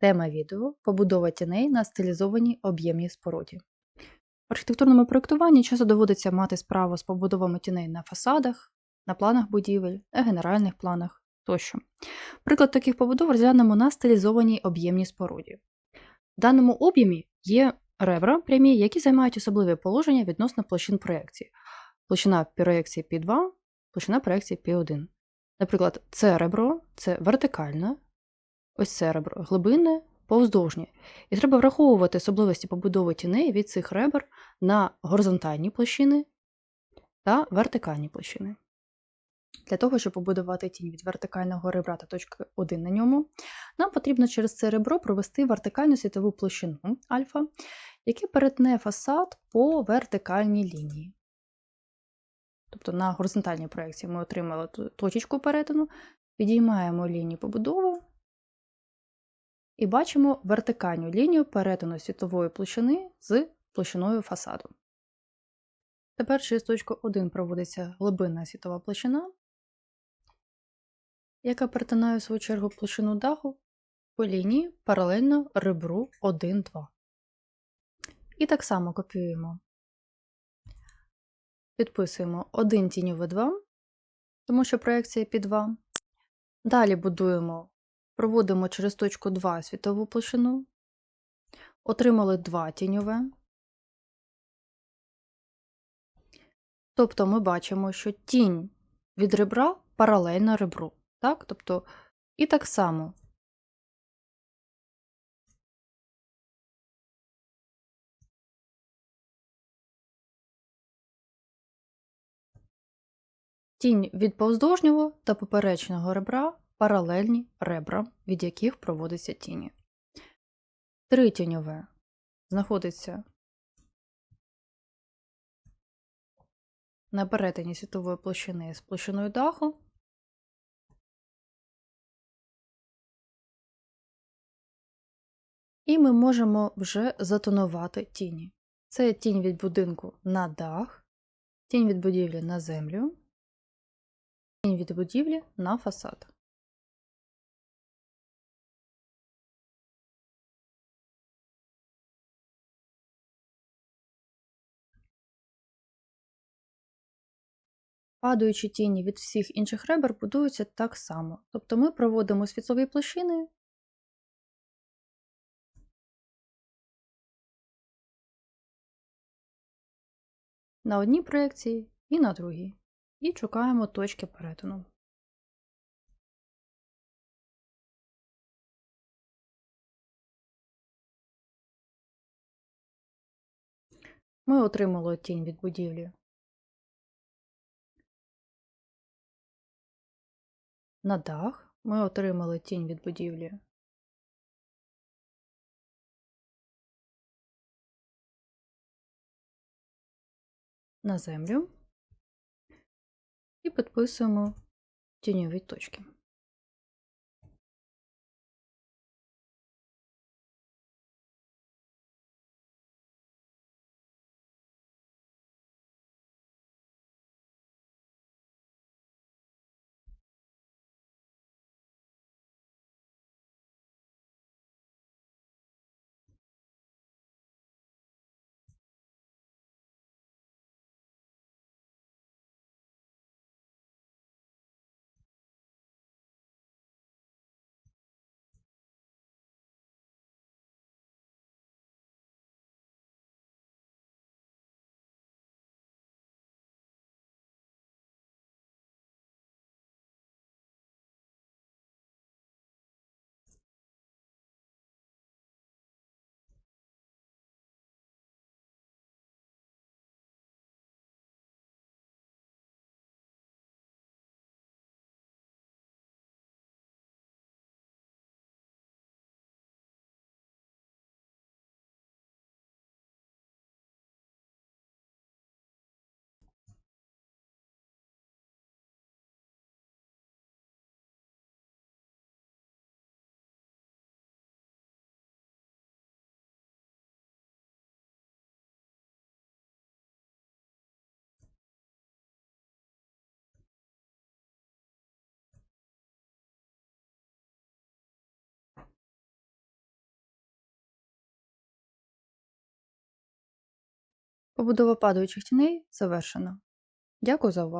Тема відео побудова тіней на стилізованій об'ємній споруді. В архітектурному проєктуванні часто доводиться мати справу з побудовами тіней на фасадах, на планах будівель, на генеральних планах тощо. Приклад таких побудов розглянемо на стилізованій об'ємній споруді. В даному об'ємі є ребра прямі, які займають особливе положення відносно площин проєкції. Площина проєкції P2, площина проєкції P1. Наприклад, це ребро це вертикальне, ось це ребро глибинне, повздовжнє. І треба враховувати особливості побудови тіней від цих ребер на горизонтальні площини та вертикальні площини. Для того, щоб побудувати тінь від вертикального ребра та точки 1 на ньому, нам потрібно через це ребро провести вертикальну світову площину альфа, яке перетне фасад по вертикальній лінії. Тобто на горизонтальній проєкції ми отримали точечку перетину, підіймаємо лінію побудови і бачимо вертикальну лінію перетину світової площини з площиною фасаду. Тепер через точку 1 проводиться глибинна світова площина, яка перетинає в свою чергу площину даху по лінії паралельно ребру 1-2. І так само копіюємо. Підписуємо один тіньовий 2, тому що проекція під 2. Далі будуємо, проводимо через точку 2 світову площину, отримали 2 тіньове. Тобто ми бачимо, що тінь від ребра паралельна ребру. Так? Тобто, І так само Тінь від повздовжнього та поперечного ребра паралельні ребра, від яких проводиться тіні. Тритіньове знаходиться на перетині світової площини з площиною даху. І ми можемо вже затонувати тіні. Це тінь від будинку на дах, тінь від будівлі на землю, тінь від будівлі на фасад. Падаючі тіні від всіх інших ребер будуються так само. Тобто ми проводимо світлові площини на одній проєкції і на другій. І шукаємо точки перетину. Ми отримали тінь від будівлі на дах. Ми отримали тінь від будівлі на землю і підписуємо тіньові точки. Побудова падаючих тіней завершена. Дякую за увагу!